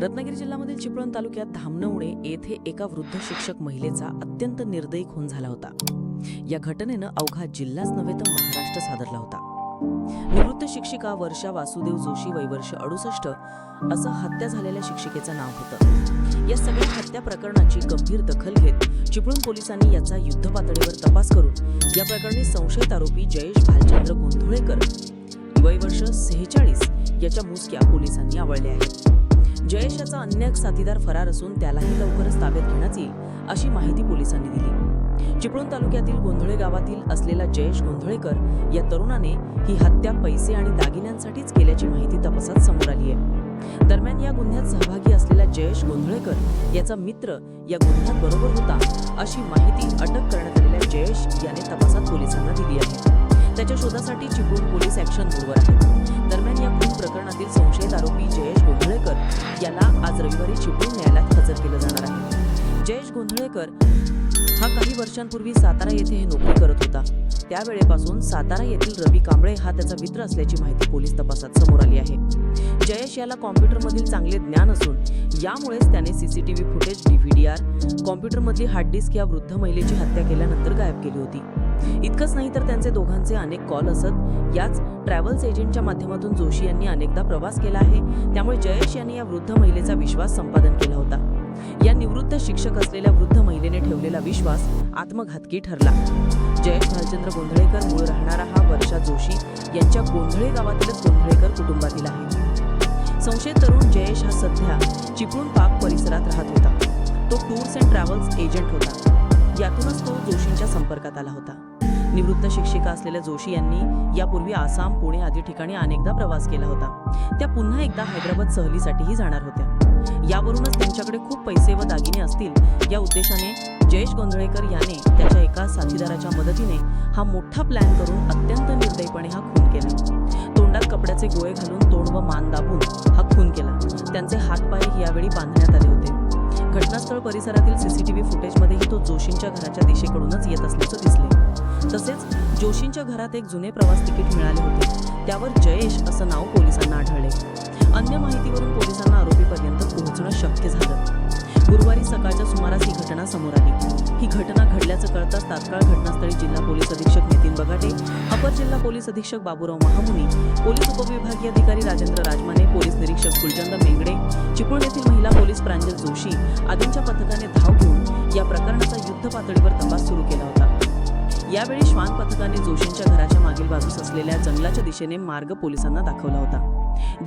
रत्नागिरी जिल्ह्यामधील चिपळूण तालुक्यात धामणवणे येथे एका वृद्ध शिक्षक महिलेचा अत्यंत निर्दयी खून झाला होता. या घटनेनं अवघा जिल्हाच नव्हे तर महाराष्ट्र सादरला होता. निवृत्त शिक्षिका वर्षा वासुदेव जोशी वैवर्ष अडुसष्ट असं हत्या झालेल्या शिक्षिकेचं नाव होतं. या सगळ्या हत्या प्रकरणाची गंभीर दखल घेत चिपळूण पोलिसांनी याचा युद्ध पातळीवर तपास करून या प्रकरणी संशयित आरोपी जयेश भालचंद्र गोंधळेकर वय वर्ष सेहेचाळीस याच्या मुसक्या पोलिसांनी आवळल्या आहेत. जयेश याचा अन्य एक साथीदार फरार असून त्यालाही लवकरच ताब्यात घेण्यात येईल अशी माहिती पोलिसांनी दिली. चिपळूण तालुक्यातील गोंधळे गावातील असलेला जयेश गोंधळेकर या तरुणाने ही हत्या पैसे आणि दागिन्यांसाठीच केल्याची माहिती तपासात समोर आली आहे. दरम्यान या गुन्ह्यात सहभागी असलेला जयेश गोंधळेकर याचा मित्र या गुन्ह्यात बरोबर होता अशी माहिती अटक करण्यात आलेल्या जयेश याने तपासात पोलिसांना दिली आहे. त्याच्या शोधासाठी चिपळूण पोलीस ऍक्शन बरोबर आहेत आज न्यायालयात हजर केलं जाणार आहे. जयेश गोंधळेकर हा काही वर्षांपूर्वी सातारा येथे हे नोकरी करत होता. त्यावेळेपासून सातारा येथील रवी कांबळे हा त्याचा मित्र असल्याची माहिती पोलीस तपासात समोर आली आहे. जयेश याला कॉम्प्युटरमधील चांगले ज्ञान असून यामुळेच त्याने सीसीटीव्ही फुटेज डीव्हीडीआर कॉम्प्युटरमधली हार्ड डिस्क या वृद्ध महिलेची हत्या केल्यानंतर गायब केली होती. इतकंच नाही तर त्यांचे दोघांचे अनेक कॉल असत. याच ट्रॅव्हल्स एजंटच्या माध्यमातून जोशी यांनी अनेकदा प्रवास केला आहे. त्यामुळे जयेश यांनी या वृद्ध महिलेचा विश्वास संपादन केला होता. या निवृत्त शिक्षक असलेल्या वृद्ध महिलेने ठेवलेला विश्वास आत्मघातकी ठरला. जयेश भालचंद्र गोंधळेकर मूळ राहणारा हा वर्षा जोशी यांच्या गोंधळे गावातीलच गोंधळेकर कुटुंबातील आहे. संशयित तरुण जयेश हा सध्या चिपळूण पाक परिसरात राहत होता. तो टूर्स अँड ट्रॅव्हल्स एजंट होता. यातूनच तो जोशींच्या संपर्कात आला होता. निवृत्त शिक्षिका असलेल्या जोशी यांनी यापूर्वी आसाम पुणे आदी ठिकाणी अनेकदा प्रवास केला होता. त्या पुन्हा एकदा हैदराबाद सहलीसाठीही जाणार होत्या. यावरूनच त्यांच्याकडे खूप पैसे व दागिने असतील या उद्देशाने जयेश गोंधळेकर याने त्याच्या एका साथीदाराच्या मदतीने हा मोठा प्लॅन करून अत्यंत निर्दयपणे हा खून केला. तोंडात कपड्याचे गोळे घालून तोंड व मान दाबून हा खून केला. त्यांचे हातपाय यावेळी बांधण्यात आले होते. घटनास्थळ परिसरातील सीसीटीव्ही फुटेजमध्येही तो जोशींच्या घराच्या दिशेकडूनच येत असल्याचं दिसले. तसेच जोशींच्या घरात एक जुने प्रवास तिकीट मिळाले होते. त्यावर जयेश असं नाव पोलिसांना आढळले. अन्य माहितीवरून पोलिसांना आरोपीपर्यंत पोहोचणं शक्य झालं. गुरुवारी सकाळच्या सुमारास ही घटना समोर आली. ही घटना घडल्याचं कळताच तात्काळ घटनास्थळी जिल्हा पोलीस अधीक्षक नितीन बगाटे अपर जिल्हा पोलीस अधीक्षक बाबूराव महामुनी पोलीस उपविभागीय अधिकारी राजेंद्र राजमाने पोलीस निरीक्षक गुलचंद मेंगडे चिपळूण येथील महिला पोलीस प्रांजल जोशी आदींच्या पथकाने धाव घेऊन या प्रकरणाचा युद्ध पातळीवर तपास सुरू केला. यावेळी श्वान पथकाने जोशींच्या घराच्या मागील बाजूस असलेल्या जंगलाच्या दिशेने मार्ग पोलिसांना दाखवला होता.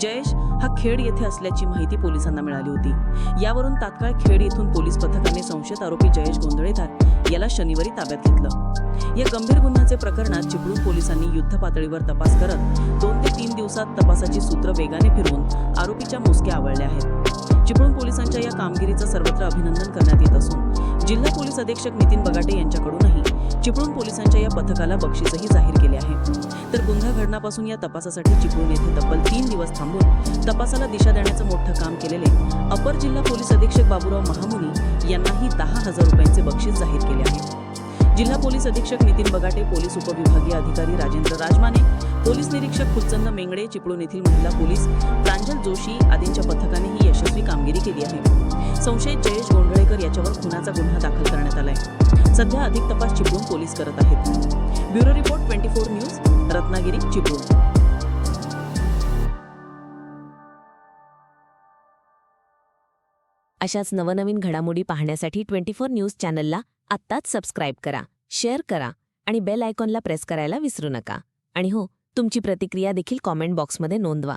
जयेश हा खेड येथे असल्याची माहिती पोलिसांना मिळाली होती. यावरून तात्काळ खेड येथून पोलीस पथकाने संशयित आरोपी जयेश गोंधळेदार याला शनिवारी ताब्यात घेतलं. या गंभीर गुन्ह्याचे प्रकरणात चिपळूण पोलिसांनी युद्ध पातळीवर तपास करत दोन ते तीन दिवसात तपासाची सूत्र वेगाने फिरवून आरोपीच्या मुसक्या आवळल्या आहेत. चिपळूण पोलिसांच्या या कामगिरीचं सर्वत्र अभिनंदन करण्यात येत असून जिल्हा पोलीस अधीक्षक नितीन बगाटे यांच्याकडूनही चिपळूण पोलिसांच्या या पथकाला बक्षीसही जाहीर केले आहे. तर गुन्हा घडण्यापासून या तपासासाठी चिपळूण येथे तब्बल तीन दिवस थांबून तपासाला दिशा देण्याचं मोठं काम केलेले अपर जिल्हा पोलीस अधीक्षक बाबूराव महामुनी यांनाही दहा हजार रुपयांचे बक्षीस जाहीर केले आहे. जिल्हा पोलीस अधीक्षक नितीन बगाटे पोलीस उपविभागीय अधिकारी राजेंद्र राजमाने पोलीस निरीक्षक खुच्चंद मेंगडे चिपळूण येथील महिला पोलीस प्रांजल जोशी आदींच्या पथकाने ही यशस्वी कामगिरी केली आहे. संशयित जयेश गोंधळेकर याच्यावर खुनाचा गुन्हा दाखल करण्यात आलाय. सध्या अधिक तपास चिपळूण पोलीस करत आहेत. Bureau report twenty four news Ratnagiri Chiplun. अशाच नवनवीन घडामोडी पाहण्यासाठी ट्वेंटी फोर न्यूज चॅनलला आत्ताच सबस्क्राईब करा शेअर करा आणि बेल आयकॉनला प्रेस करायला विसरू नका. आणि हो तुमची प्रतिक्रिया देखील कॉमेंट बॉक्समध्ये नोंदवा.